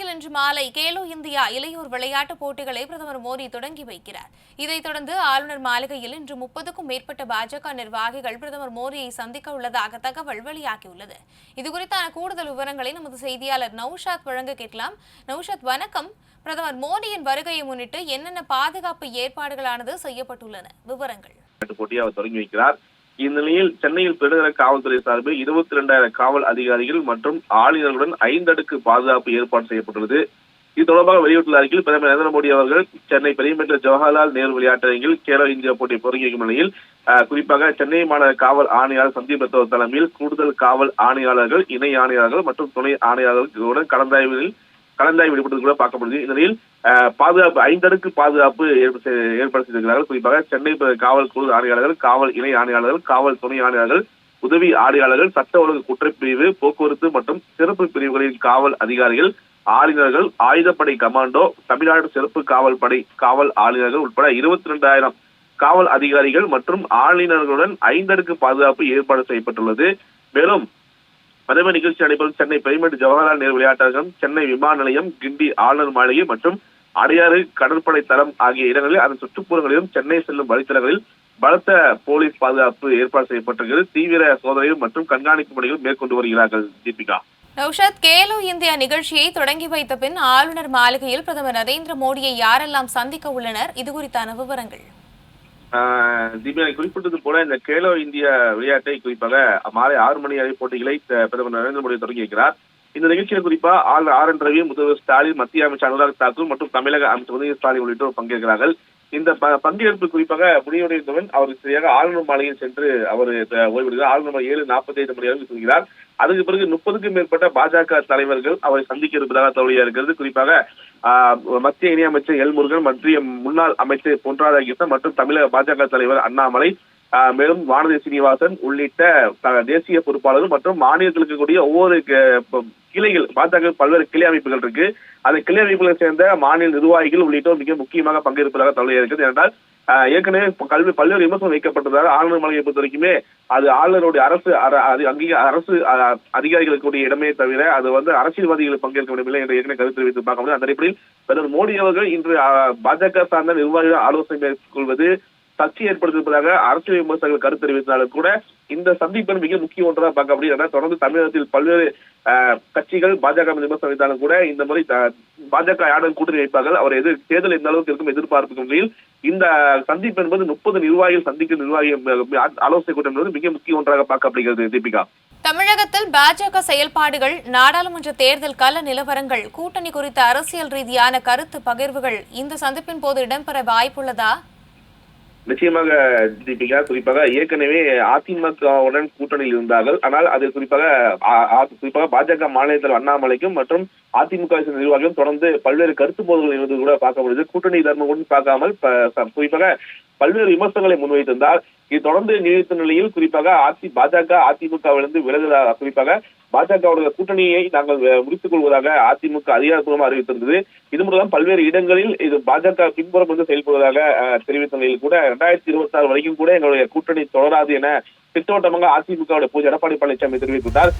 சென்னையில் இன்று மாலை கேலோ இந்தியா இளையோர் விளையாட்டுப் போட்டிகளை பிரதமர் மோடி தொடங்கி வைக்கிறார். இதைத் தொடர்ந்து ஆளுநர் மாளிகையில் இன்று முப்பதுக்கும் மேற்பட்ட பாஜக நிர்வாகிகள் பிரதமர் மோடியை சந்திக்க உள்ளதாக தகவல் வெளியாகியுள்ளது. இதுகுறித்தான கூடுதல் விவரங்களை நமது செய்தியாளர் நௌஷாத் வழங்க கேட்கலாம். நௌஷாத் வணக்கம். பிரதமர் மோடியின் வருகையை முன்னிட்டு என்னென்ன பாதுகாப்பு ஏற்பாடுகளானது செய்யப்பட்டுள்ளன? விவரங்கள். போட்டியை அவர் தொடங்கி வைக்கிறார். இந்நிலையில் சென்னையில் பெருநகர காவல்துறை சார்பில் இருபத்தி இரண்டாயிரம் காவல் அதிகாரிகள் மற்றும் ஆளுநர்களுடன் ஐந்தடுக்கு பாதுகாப்பு ஏற்பாடு செய்யப்பட்டுள்ளது. இது தொடர்பாக வெளியிட்டுள்ள அறிக்கையில் பிரதமர் நரேந்திர மோடி அவர்கள் சென்னை பெரியமேட்ட ஜவஹர்லால் நேரு விளையாட்டரங்கில் கேலோ இந்தியா போட்டி தொடங்கி வைக்கும் நிலையில் குறிப்பாக சென்னை மாநகர காவல் ஆணையாளர் சந்தீப் ரத்தோர் தலைமையில் கூடுதல் காவல் ஆணையாளர்கள் இணை ஆணையாளர்கள் மற்றும் துணை ஆணையாளர்களுடன் கலந்தாய்வில் கலந்தாய் வெளிப்பட்டது கூட பார்க்கப்படுது இந்த நிலையில் பாதுகாப்பு ஐந்தடுக்கு பாதுகாப்பு ஏற்ப- ஏற்பாடு செய்திருக்கிறார்கள் குறிப்பாக சென்னை காவல் குழு ஆணையாளர்கள் காவல் இணை ஆணையாளர்கள் காவல் துணை ஆணையாளர்கள் உதவி ஆணையாளர்கள் சட்ட ஒழுங்கு குற்றப்பிரிவு போக்குவரத்து மற்றும் சிறப்பு பிரிவுகளின் காவல் அதிகாரிகள் ஆளுநர்கள் ஆயுதப்படை கமாண்டோ தமிழ்நாடு சிறப்பு காவல் படை காவல் ஆளுநர்கள் உட்பட இருபத்தி ரெண்டாயிரம் காவல் அதிகாரிகள் மற்றும் ஆளுநர்களுடன் ஐந்தடுக்கு பாதுகாப்பு ஏற்பாடு செய்யப்பட்டுள்ளது. மேலும் பிரதம நிகழ்ச்சி நடைபெறும் சென்னை பெருமேட்டு ஜவஹர்லால் நேரு விளையாட்டரங்கம் சென்னை விமான நிலையம் கிண்டி ஆளுநர் மாளிகை மற்றும் அடையாறு கடற்படை தளம் ஆகிய இடங்களில் அதன் சுற்றுப்புறங்களிலும் சென்னை செல்லும் வழித்தடங்களில் பலத்த போலீஸ் பாதுகாப்பு ஏற்பாடு செய்யப்பட்டிருக்கிறது. தீவிர சோதனைகள் மற்றும் கண்காணிப்பு பணிகள் மேற்கொண்டு வருகிறார்கள் தீபிகா. நௌஷாத் கேலோ இந்தியா நிகழ்ச்சியை தொடங்கி வைத்த பின் ஆளுநர் மாளிகையில் பிரதமர் நரேந்திர மோடியை யாரெல்லாம் சந்திக்க உள்ளனர்? இதுகுறித்தான விவரங்கள். ஆஹ் குறிப்பிட்டது போல இந்த கேலோ இந்தியா விளையாட்டை குறிப்பாக மாலை ஆறு மணி வரை போட்டிகளை பிரதமர் நரேந்திர மோடி தொடங்கி வைக்கிறார் இந்த நிகழ்ச்சியில் குறிப்பா ஆளுநர் ஆர் என் ரவி முதல்வர் ஸ்டாலின் மத்திய அமைச்சர் அனுராக் தாக்கூர் மற்றும் தமிழக அமைச்சர் உதய ஸ்டாலின் உள்ளிட்டோர் பங்கேற்கிறார்கள். இந்த ப- பங்கேற்பு குறிப்பாக முடிவடைந்தவன் அவர் சரியாக ஆளுநர் மாலையில் சென்று அவர் ஓய்வெடுக்கிறார். ஆளுநர் ஏழு நாற்பத்தி ஐந்து மணி அளவுக்கு செல்கிறார் அதுக்கு பிறகு முப்பதுக்கும் மேற்பட்ட பாஜக தலைவர்கள் அவரை சந்திக்க இருப்பதாக தகவலியா இருக்கிறது. குறிப்பாக ஆஹ், மத்திய இணையமைச்சர் எல் முருகன் மத்திய முன்னாள் அமைச்சர் பொன்ராதாகிருஷ்ணன் மற்றும் தமிழக பாஜக தலைவர் அண்ணாமலை ஆஹ், மேலும் வானதி சீனிவாசன் உள்ளிட்ட த- தேசிய பொறுப்பாளர்கள் மற்றும் மாநிலத்தில் இருக்கக்கூடிய ஒவ்வொரு கிளைகள் பாஜக பல்வேறு கிளை அமைப்புகள் இருக்கு. அந்த கிளை அமைப்புகளை சேர்ந்த மாநில நிர்வாகிகள் உள்ளிட்டோர் மிக முக்கியமாக பங்கேற்பதாக தகவல் இருக்கிறது. என்றால் ஏற்கனவே கல்வி பல்வேறு விமர்சனம் வைக்கப்பட்டதாக ஆளுநர் மாளிகையை பொறுத்த வரைக்குமே அது ஆளுநருடைய அரசு அர- அது அங்கீக அரசு அஹ், அதிகாரிகளுக்கு இடமே தவிர அது வந்து அரசியல்வாதிகள் பங்கேற்க விடவில்லை என்று ஏற்கனவே கருத்து தெரிவித்து பார்க்க முடியும். அந்த அடிப்படையில் பிரதமர் மோடி அவர்கள் இன்று பாஜக சார்ந்த நிர்வாகிகள் ஆலோசனை மேற்கொள்வது சர்ச்சை ஏற்படுத்தியிருப்பதாக அரசியல் விமர்சகர்கள் கருத்து தெரிவித்தாலும் கூட இந்த சந்திப்பு மிக முக்கிய ஒன்றாக பார்க்க முடியும். தொடர்ந்து தமிழகத்தில் பல்வேறு கட்சிகள் பாஜக விமர்சனம் கூட இந்த முறை பாஜக யாருடன் கூட்டணி வைப்பார்கள்? அவர் எதிர் தேர்தல் எந்த அளவுக்கு இருக்கும் எதிர்பார்ப்பு நிலையில் இந்த சந்திப்பு என்பது முப்பது நிர்வாகிகள் சந்திக்கும் நிர்வாகி ஆலோசனை கூட்டம் என்பது மிக முக்கிய ஒன்றாக பார்க்கப்படுகிறது தீபிகா. தமிழகத்தில் பாஜக செயல்பாடுகள் நாடாளுமன்ற தேர்தல் கள நிலவரங்கள் கூட்டணி குறித்த அரசியல் ரீதியான கருத்து பகிர்வுகள் இந்த சந்திப்பின் போது இடம்பெற வாய்ப்புள்ளதா? நிச்சயமாக தீபிகா குறிப்பாக ஏற்கனவே அதிமுகவுடன் கூட்டணியில் இருந்தார்கள். ஆனால் அது குறிப்பாக குறிப்பாக பாஜக மாநில தலைவர் அண்ணாமலைக்கும் மற்றும் அதிமுக நிர்வாகியும் நிர்வாகிகளும் தொடர்ந்து பல்வேறு கருத்து போதல்கள் இருந்து கூட பார்க்க முடியுது கூட்டணி தர்மம் கூட பார்க்காமல் குறிப்பாக பல்வேறு விமர்சனங்களை முன்வைத்திருந்தால் இது தொடர்ந்து நீடித்த நிலையில் குறிப்பாக அதி பாஜக அதிமுகவிலிருந்து விலகுதா குறிப்பாக பாஜகவுடைய கூட்டணியை நாங்கள் முடித்துக் கொள்வதாக அதிமுக அதிகாரப்பூர்வமாக அறிவித்திருந்தது. இது மூலம் பல்வேறு இடங்களில் இது பாஜக பின்புறம் வந்து செயல்படுவதாக தெரிவித்த நிலையில் கூட இரண்டாயிரத்தி இருபத்தி ஆறு வரைக்கும் கூட எங்களுடைய கூட்டணி தொடராது என திட்டவட்டமாக அதிமுகவுடைய பூஜை எடப்பாடி பழனிசாமி தெரிவித்துள்ளார்.